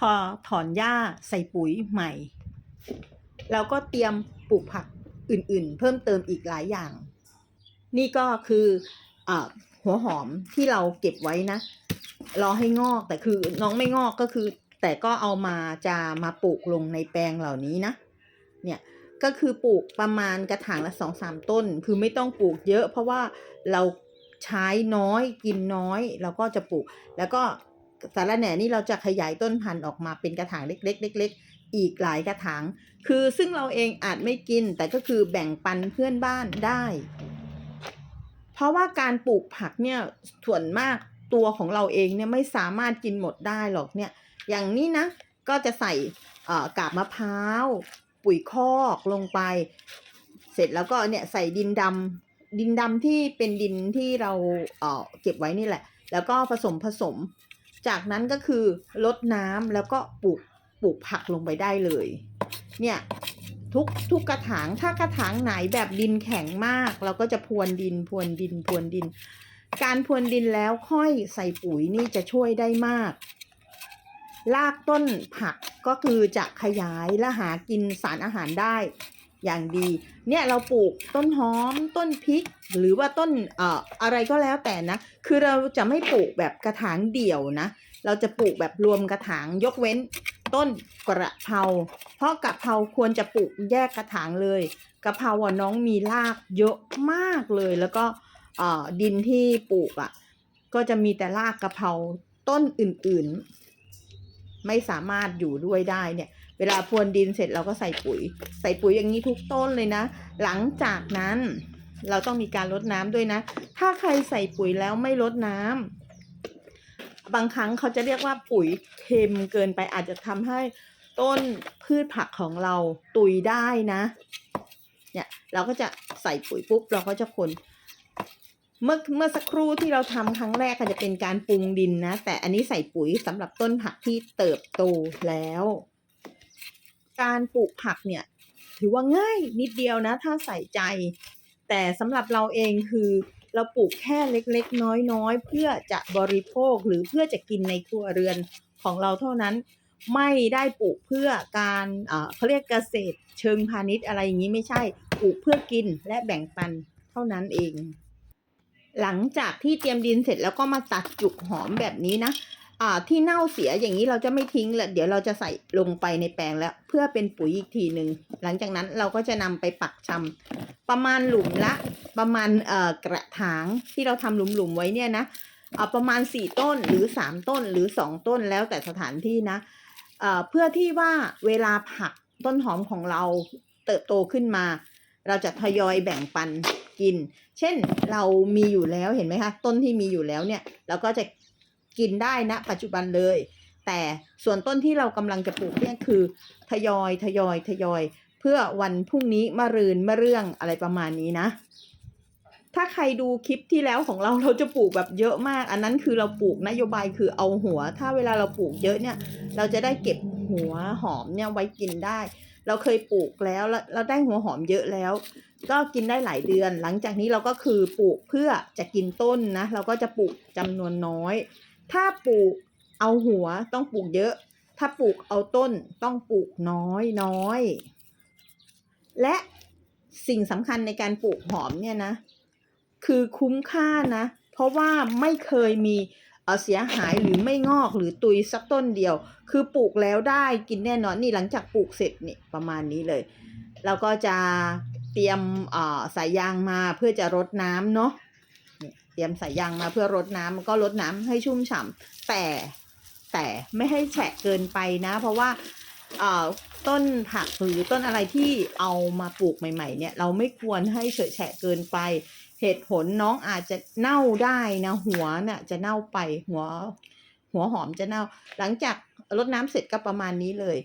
พอถอนหญ้าใส่ปุ๋ยใหม่เราก็เตรียมปลูกผักอื่นๆ เพิ่มเติมอีกหลายอย่าง นี่ก็คืออหัวหอมที่เราเก็บไว้นะ รอให้งอกแต่คือน้องไม่งอกก็คือ แต่ก็เอามาจะมาปลูกลงในแปลงเหล่านี้นะ เนี่ยก็คือปลูกประมาณกระถางละสองสามต้น คือไม่ต้องปลูกเยอะ เพราะว่าเราใช้น้อยกินน้อยเราก็จะปลูก แล้วก็ สาระแหน่นี่เราจะขยายต้นพันธุ์ออกมาเป็นกระถางเล็กๆเล็กๆอีกหลายกระถาง คือซึ่งเราเองอาจไม่กิน แต่ก็คือแบ่งปันเพื่อนบ้านได้ เพราะว่าการปลูกผักเนี่ยส่วนมากตัวของเราเองเนี่ยไม่สามารถกินหมดได้หรอกเนี่ย อย่างนี้นะ ก็จะใส่กาบมะพร้าว ปุ๋ยคอกลงไป เสร็จแล้วก็เนี่ยใส่ดินดำดินดำที่เป็นดินที่เราเเก็บไว้นี่แหละ แล้วก็ผสมผสม จากนั้นก็คือลดน้ำแล้วก็ปลูกปลูกผักลงไปได้เลย เนี่ยทุกทุกกระถางถ้ากระถางไหนแบบดินแข็งมาก เราก็จะพรวนดินพรวนดินพรวนดิน การพรวนดินแล้วค่อยใส่ปุ๋ยนี่จะช่วยได้มากรากต้นผักก็คือจะขยายและหากินสารอาหารได้ อย่างดี เนี่ยเราปลูกต้นหอมต้นพริก หรือว่าต้นเอ่ออะไรก็แล้วแต่นะ คือเราจะไม่ปลูกแบบกระถางเดี่ยวนะ เราจะปลูกแบบรวมกระถางยกเว้นต้นกระเพราเพราะกระเพราควรจะปลูกแยกกระถางเลยกระเพราน้องมีรากเยอะมากเลย แล้วก็เอ่อดินที่ปลูกอะ ก็จะมีแต่รากกระเพราต้นอื่นๆ ไม่สามารถอยู่ด้วยได้เนี่ย เวลาพรวนดินเสร็จเราก็ใส่ปุ๋ย ใส่ปุ๋ยอย่างนี้ทุกต้นเลยนะ หลังจากนั้นเราต้องมีการลดน้ำด้วยนะ ถ้าใครใส่ปุ๋ยแล้วไม่ลดน้ำบางครั้งเขาจะเรียกว่าปุ๋ยเค็มเกินไปอาจจะทำให้ต้นพืชผักของเราตุยได้นะ เนี่ยเราก็จะใส่ปุ๋ยปุ๊บเราก็จะคนเมื่อเมื่อสักครู่ที่เราทำครั้งแรกก็จะเป็นการปรุงดินนะ แต่อันนี้ใส่ปุ๋ยสำหรับต้นผักที่เติบโตแล้ว การปลูกผักเนี่ย ถือว่าง่ายนิดเดียวนะ ถ้าใส่ใจ แต่สำหรับเราเองคือเราปลูกแค่เล็กๆ น้อยๆ เพื่อจะบริโภคหรือเพื่อจะกินในครัวเรือนของเราเท่านั้น ไม่ได้ปลูกเพื่อการเอ่อเขาเรียกเกษตร เชิงพาณิชย์อะไรอย่างนี้ไม่ใช่ปลูกเพื่อกินและแบ่งปันเท่านั้นเอง หลังจากที่เตรียมดินเสร็จแล้วก็มาตัดจุกหอมแบบนี้นะ อ่าที่เน่าเสียอย่างนี้เราจะไม่ทิ้งละเดี๋ยวเราจะใส่ลงไปในแปลงแล้ว เพื่อเป็นปุ๋ยอีกทีหนึ่งหลังจากนั้นเราก็จะนำไปปักชำประมาณหลุมละ ประมาณเอ่อกระถางที่เราทำหลุมๆไว้เนี่ยนะเอาประมาณสี่ต้นหรือสามต้นหรือสองต้นแล้วแต่สถานที่นะเอ่อเพื่อที่ว่าเวลาผักต้นหอมของเราเติบโตขึ้นมา เราจะทยอยแบ่งปันกิน เช่นเรามีอยู่แล้วเห็นไหมคะต้นที่มีอยู่แล้วเนี่ยเราก็จะ กินได้นะปัจจุบันเลย แต่ส่วนต้นที่เรากำลังจะปลูกเนี่ยคือทยอยทยอยทยอย เพื่อวันพรุ่งนี้มะรืนมะเรื่องอะไรประมาณนี้นะ ถ้าใครดูคลิปที่แล้วของเราเราจะปลูกแบบเยอะมาก อันนั้นคือเราปลูกนโยบายคือเอาหัว ถ้าเวลาเราปลูกเยอะเนี่ย เราจะได้เก็บหัวหอมเนี่ยไว้กินได้ เราเคยปลูกแล้วเราได้หัวหอมเยอะแล้วก็กินได้หลายเดือน หลังจากนี้เราก็คือปลูกเพื่อจะกินต้นนะ เราก็จะปลูกจำนวนน้อย ถ้าปลูกเอาหัวต้องปลูกเยอะ ถ้าปลูกเอาต้นต้องปลูกน้อยน้อย และสิ่งสำคัญในการปลูกหอมเนี่ยนะ คือคุ้มค่านะ เพราะว่าไม่เคยมีเอ่อเสียหายหรือไม่งอกหรือตุยสักต้นเดียว คือปลูกแล้วได้กินแน่นอนนี่หลังจากปลูกเสร็จนี่ประมาณนี้เลยเราก็จะเตรียมอ่อสายยางมาเพื่อจะรดน้ำเนาะ เตรียมสายยางมาเพื่อรดน้ำมันก็รดน้ำให้ชุ่มฉ่ำแต่แต่ไม่ให้แฉะเกินไปนะ เพราะว่าเอ่อต้นผักหรือต้นอะไรที่เอามาปลูกใหม่ ๆ เนี่ยเราไม่ควรให้เฉอะแฉะเกินไป เหตุผลน้องอาจจะเน่าได้นะหัวน่ะจะเน่าไปหัว หัวหอมจะเน่า หลังจากรดน้ำเสร็จก็ประมาณนี้เลย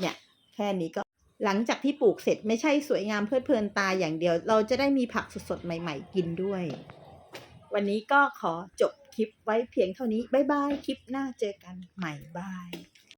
เนี่ยแค่นี้ก็หลังจากที่ปลูกเสร็จไม่ใช่สวยงามเพลิดเพลินตาอย่างเดียว เราจะได้มีผักสดๆใหม่ ๆ กินด้วย วันนี้ก็ขอจบคลิปไว้เพียงเท่านี้ บ๊ายบาย คลิปหน้าเจอกันใหม่บาย